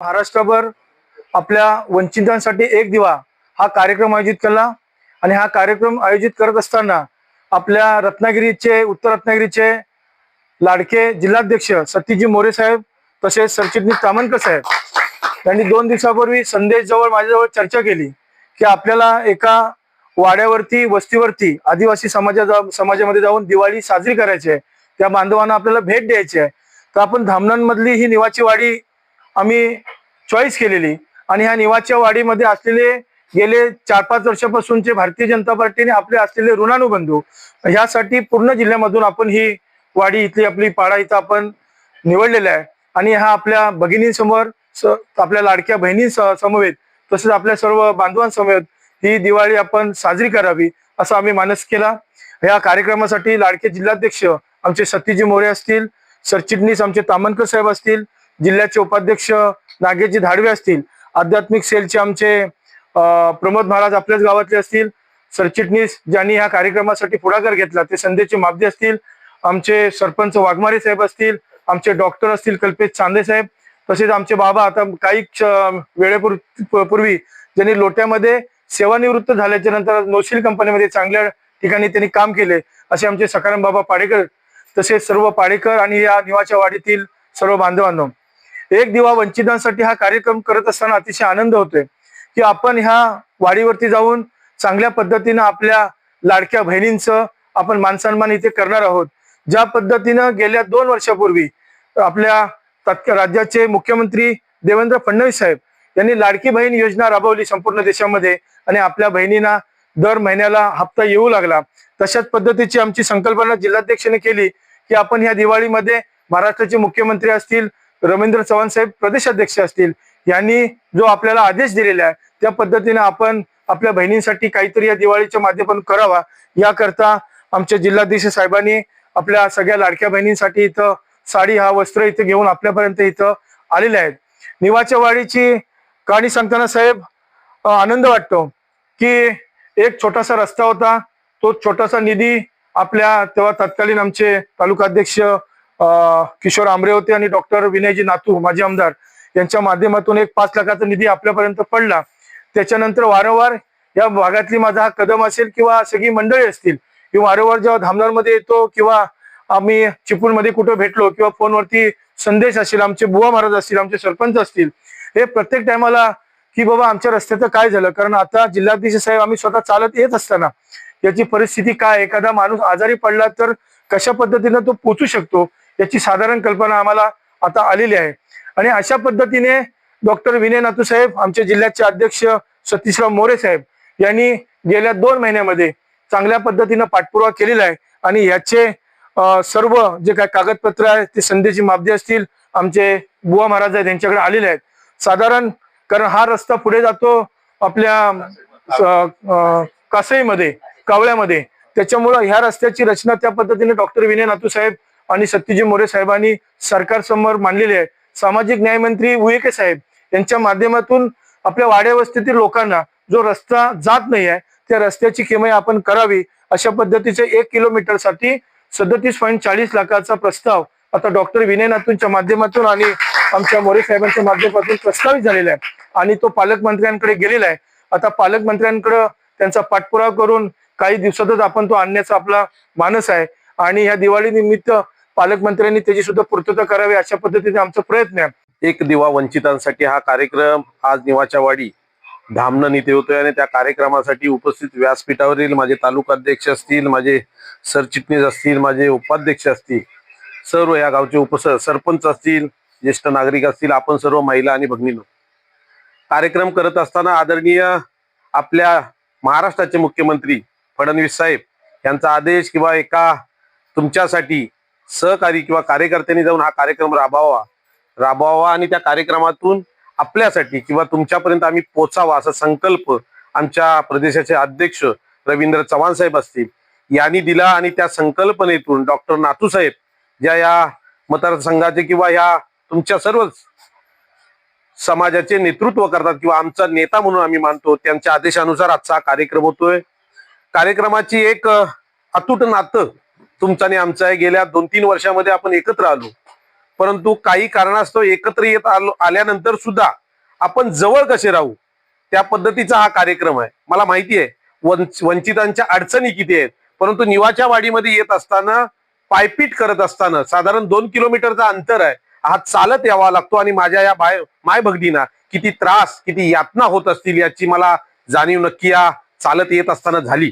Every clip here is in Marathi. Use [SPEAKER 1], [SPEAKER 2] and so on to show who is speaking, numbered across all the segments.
[SPEAKER 1] महाराष्ट्रभर आपल्या वंचितांसाठी एक दिवा हा कार्यक्रम आयोजित केला आणि हा कार्यक्रम आयोजित करत असताना आपल्या रत्नागिरीचे उत्तर रत्नागिरीचे लाडके जिल्हाध्यक्ष सतीजी मोरे साहेब तसेच सरचिटणीस तामणकर साहेब त्यांनी दोन दिवसापूर्वी संदेश जवळ माझ्याजवळ चर्चा केली की आपल्याला एका वाड्यावरती वस्तीवरती आदिवासी समाजा समाजामध्ये जाऊन दिवाळी साजरी करायची आहे. त्या बांधवांना आपल्याला भेट द्यायची आहे. तर आपण धामणांमधली ही निवाची वाडी आम्ही चॉईस केलेली. आणि ह्या निवाच्या वाडीमध्ये असलेले गेले चार पाच वर्षापासूनचे भारतीय जनता पार्टीने आपले असलेले ऋणानुबंधू ह्यासाठी पूर्ण जिल्ह्यामधून आपण ही वाडी इथली आपली पाडा इथं आपण निवडलेला आहे. आणि हा आपल्या भगिनींसमोर स- आपल्या लाडक्या बहिणी समवेत तसेच आपल्या सर्व बांधवांसमवेत ही दिवाळी आपण साजरी करावी असं आम्ही मानस केला. या कार्यक्रमासाठी लाडके जिल्हाध्यक्ष आमचे सतीजी मोरे असतील सरचिटणीस आमचे तामणकर साहेब असतील जिल्ह्याचे उपाध्यक्ष नागेशजी धाडवे असतील आध्यात्मिक सेलचे आमचे प्रमोद महाराज आपल्याच गावातले असतील सरचिटणीस ज्यांनी ह्या कार्यक्रमासाठी पुढाकार घेतला ते संदेशचे मापदे असतील आमचे सरपंच वाघमारे साहेब असतील आमचे डॉक्टर असतील कल्पेश चांदे साहेब तसेच आमचे बाबा आता काही क्ष- वेळेपूर्वी पूर्वी ज्यांनी लोट्यामध्ये सेवानिवृत्त झाल्याच्यानंतर नोशील कंपनीमध्ये चांगल्या ठिकाणी त्यांनी काम केले असे आमचे सकाराम बाबा पाडेकर तसेच सर्व पाडेकर आणि या निवाच्या वाडीतील सर्व बांधवांनो एक दिवा वंचितांसाठी हा कार्यक्रम करत असताना अतिशय आनंद होतोय की आपण ह्या वाडीवरती जाऊन चांगल्या पद्धतीनं आपल्या लाडक्या बहिणींचं आपण मानसन्मान इथे करणार आहोत. ज्या पद्धतीनं गेल्या दोन वर्षापूर्वी आपल्या तत्काळ राज्याचे मुख्यमंत्री देवेंद्र फडणवीस साहेब यांनी लाडकी बहीण योजना राबवली संपूर्ण देशामध्ये आणि आपल्या बहिणींना दर महिन्याला हप्ता येऊ लागला. तशाच पद्धतीची आमची संकल्पना जिल्हाध्यक्षाने केली की आपण ह्या दिवाळीमध्ये महाराष्ट्राचे मुख्यमंत्री असतील रवींद्र चव्हाण साहेब प्रदेशाध्यक्ष असतील यांनी जो आपल्याला आदेश दिलेला आहे त्या पद्धतीने आपण आपल्या बहिणींसाठी काहीतरी या दिवाळीच्या माध्यमातून करावा. याकरता आमच्या जिल्हाधीश साहेबांनी आपल्या सगळ्या लाडक्या बहिणींसाठी इथं साडी हा वस्त्र इथं घेऊन आपल्यापर्यंत इथं आलेले आहेत. निवाच्या वाडीची कहाणी सांगताना साहेब आनंद वाटतो की एक छोटासा रस्ता होता. तो छोटासा निधी आपल्या तेव्हा तत्कालीन आमचे तालुका अध्यक्ष किशोर आमरे होते आणि डॉक्टर विनयजी नातू माजी आमदार यांच्या माध्यमातून एक पाच लाखाचा निधी आपल्यापर्यंत पडला. त्याच्यानंतर वारंवार या भागातली माझा हा कदम असेल किंवा सगळी मंडळी असतील की वारंवार जेव्हा धामदारमध्ये येतो किंवा आम्ही चिपळूणमध्ये कुठं भेटलो किंवा फोनवरती संदेश असेल आमचे बुवा महाराज असतील आमचे सरपंच असतील हे प्रत्येक टायमाला की बाबा आमच्या रस्त्याचं काय झालं? कारण आता जिल्हाधीश साहेब आम्ही स्वतः चालत येत असताना याची परिस्थिती काय? एखादा माणूस आजारी पडला तर कशा पद्धतीनं तो पोचू शकतो? याची साधारण कल्पना आम्हाला आता आलेली आहे. आणि अशा पद्धतीने डॉक्टर विनय नातू साहेब आमच्या जिल्ह्याचे अध्यक्ष सतीशराव मोरे साहेब यांनी गेल्या दोन महिन्यामध्ये चांगल्या पद्धतीनं पाठपुरावा केलेला आहे. आणि याचे सर्व जे काय कागदपत्र आहे ते संधीची मापदे असतील आमचे बुवा महाराज आहेत यांच्याकडे आलेले आहेत. साधारण कारण हा रस्ता पुढे जातो आपल्या कासईमध्ये कावळ्यामध्ये. त्याच्यामुळं ह्या रस्त्याची रचना त्या पद्धतीने डॉक्टर विनय नातू साहेब आणि सत्यजी मोरे साहेबांनी सरकार समोर आहे. सामाजिक न्यायमंत्री उयके साहेब यांच्या माध्यमातून आपल्या वाड्यावस्थेतील लोकांना जो रस्ता जात नाही आहे त्या रस्त्याची किमया आपण करावी अशा पद्धतीचे एक किलोमीटरसाठी सदतीस पॉईंट चाळीस लाखाचा प्रस्ताव आता डॉक्टर विनय नातूंच्या माध्यमातून आणि आमच्या मोरे साहेबांच्या माध्यमातून प्रस्तावित झालेला आहे. आणि तो पालकमंत्र्यांकडे गेलेला आहे. आता पालकमंत्र्यांकडे त्यांचा पाठपुरावा करून काही दिवसातच आपण तो आणण्याचा आपला मानस आहे. आणि ह्या दिवाळी निमित्त पालकमंत्र्यांनी त्याची सुद्धा पूर्तता करावी अशा पद्धतीने आमचा प्रयत्न आहे.
[SPEAKER 2] एक दिवा वंचितांसाठी हा कार्यक्रम आज निवाच्या वाडी धामणं इथे होतोय आणि त्या कार्यक्रमासाठी उपस्थित व्यासपीठावरील माझे तालुका अध्यक्ष असतील माझे सरचिटणीस असतील माझे उपाध्यक्ष असतील सर्व या गावचे उपस सरपंच असतील ज्येष्ठ नागरिक असतील आपण सर्व महिला आणि भगिनीनो. कार्यक्रम करत असताना आदरणीय आपल्या महाराष्ट्राचे मुख्यमंत्री फडणवीस साहेब यांचा आदेश किंवा एका तुमच्यासाठी सहकारी किंवा कार्यकर्त्यांनी जाऊन हा कार्यक्रम राबवावा. राबवावा आणि त्या कार्यक्रमातून आपल्यासाठी किंवा तुमच्यापर्यंत आम्ही पोचावा असा संकल्प आमच्या प्रदेशाचे अध्यक्ष रवींद्र चव्हाण साहेब असतील. यांनी दिला आणि त्या संकल्पनेतून डॉक्टर नातू साहेब ज्या या मतदारसंघाचे किंवा या तुमच्या सर्वच समाजाचे नेतृत्व करतात किंवा आमचा नेता म्हणून आम्ही मानतो त्यांच्या आदेशानुसार आजचा हा कार्यक्रम होतोय. कार्यक्रमाची एक अतूट नातं तुमचा आणि आमचा गेल्या दोन तीन वर्षामध्ये आपण एकत्र आलो. परंतु काही कारणास्तव एकत्र येत आलो आल्यानंतर सुद्धा आपण जवळ कसे राहू? त्या पद्धतीचा हा कार्यक्रम आहे. मला माहिती आहे वंच- वंचितांच्या अडचणी किती आहेत. परंतु निवाच्या वाडीमध्ये येत असताना पायपीट करत असताना साधारण दोन किलोमीटरचा अंतर आहे. हा चालत यावा लागतो आणि माझ्या या बाय माय भगदीना किती त्रास किती यातना होत असतील याची मला जाणीव नक्की या चालत येत असताना झाली.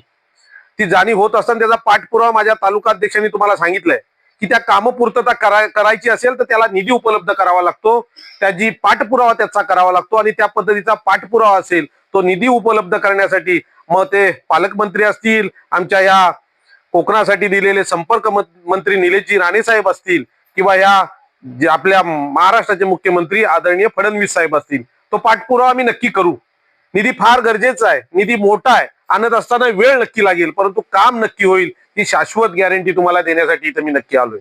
[SPEAKER 2] ती जाणीव होत असताना त्याचा पाठपुरावा माझ्या तालुकाध्यक्षांनी तुम्हाला सांगितलंय. की त्या कामपूर्तता करा करायची असेल तर त्याला निधी उपलब्ध करावा लागतो. त्याची पाठपुरावा त्याचा करावा लागतो आणि त्या पद्धतीचा पाठपुरावा असेल तो निधी उपलब्ध करण्यासाठी मग ते पालकमंत्री असतील आमच्या या कोकणासाठी दिलेले संपर्क मंत्री निलेशजी राणे साहेब असतील किंवा या जे आपल्या महाराष्ट्राचे मुख्यमंत्री आदरणीय फडणवीस साहेब असतील तो पाठपुरावा आम्ही नक्की करू. निधी फार गरजेचा आहे. निधी मोठा आहे. आणत असताना वेळ नक्की लागेल परंतु काम नक्की होईल ही शाश्वत गॅरंटी तुम्हाला देण्यासाठी इथं मी नक्की आलोय.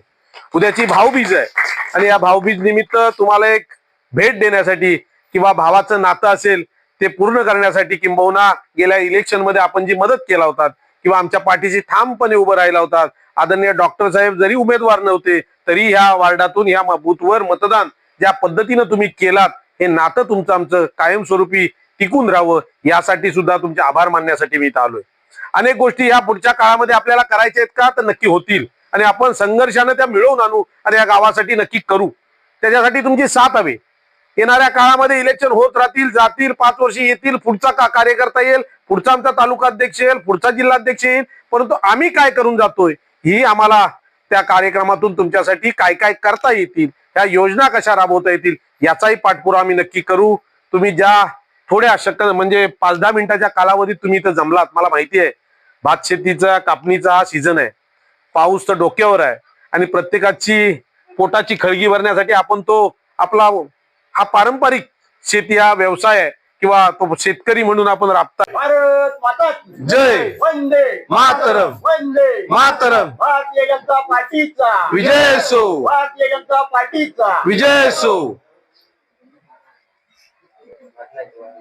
[SPEAKER 2] उद्याची भाऊबीज आहे आणि या भाऊबीज निमित्त तुम्हाला एक भेट देण्यासाठी किंवा भावाचं नातं असेल ते पूर्ण करण्यासाठी किंबहुना गेल्या इलेक्शनमध्ये आपण जी मदत केला होता किंवा आमच्या पाठीशी ठामपणे उभं राहिला होतात आदरणीय डॉक्टर साहेब जरी उमेदवार नव्हते तरी ह्या वार्डातून ह्या बूथवर मतदान ज्या पद्धतीनं तुम्ही केलात हे नातं तुमचं आमचं कायमस्वरूपी टिकून राहावं यासाठी सुद्धा तुमचे आभार मानण्यासाठी मी इथं आलोय. अनेक गोष्टी या पुढच्या काळामध्ये आपल्याला करायच्या आहेत का? तर नक्की होतील. आणि आपण संघर्षाने त्या मिळवून आणू आणि या गावासाठी नक्की करू. त्याच्यासाठी तुमची साथ हवी. येणाऱ्या काळामध्ये इलेक्शन होत राहतील जातील पाच वर्ष येतील पुढचा का कार्यकर्ता येईल पुढचा आमचा तालुका अध्यक्ष येईल पुढचा जिल्हाध्यक्ष येईल. परंतु आम्ही काय करून जातोय? ही आम्हाला त्या कार्यक्रमातून तुमच्यासाठी काय काय करता येतील? ह्या योजना कशा राबवता येतील? याचाही पाठपुरा आम्ही नक्की करू. तुम्ही ज्या थोड्या शक्य म्हणजे पाच दहा मिनिटाच्या कालावधीत तुम्ही इथं जमलात. मला माहिती आहे भात शेतीचा कापणीचा हा सीझन आहे. पाऊस तर डोक्यावर आहे. आणि प्रत्येकाची पोटाची खळगी भरण्यासाठी आपण तो आपला हा पारंपरिक शेती हा व्यवसाय आहे. किंवा तो शेतकरी म्हणून आपण राबता. जय.
[SPEAKER 3] वंदे
[SPEAKER 2] मातरम.
[SPEAKER 3] वंदे.
[SPEAKER 2] मातरम.
[SPEAKER 3] भारतीय जनता पार्टीचा.
[SPEAKER 2] विजय सो
[SPEAKER 3] भारतीय जनता पार्टीचा.
[SPEAKER 2] विजय सो 那太多了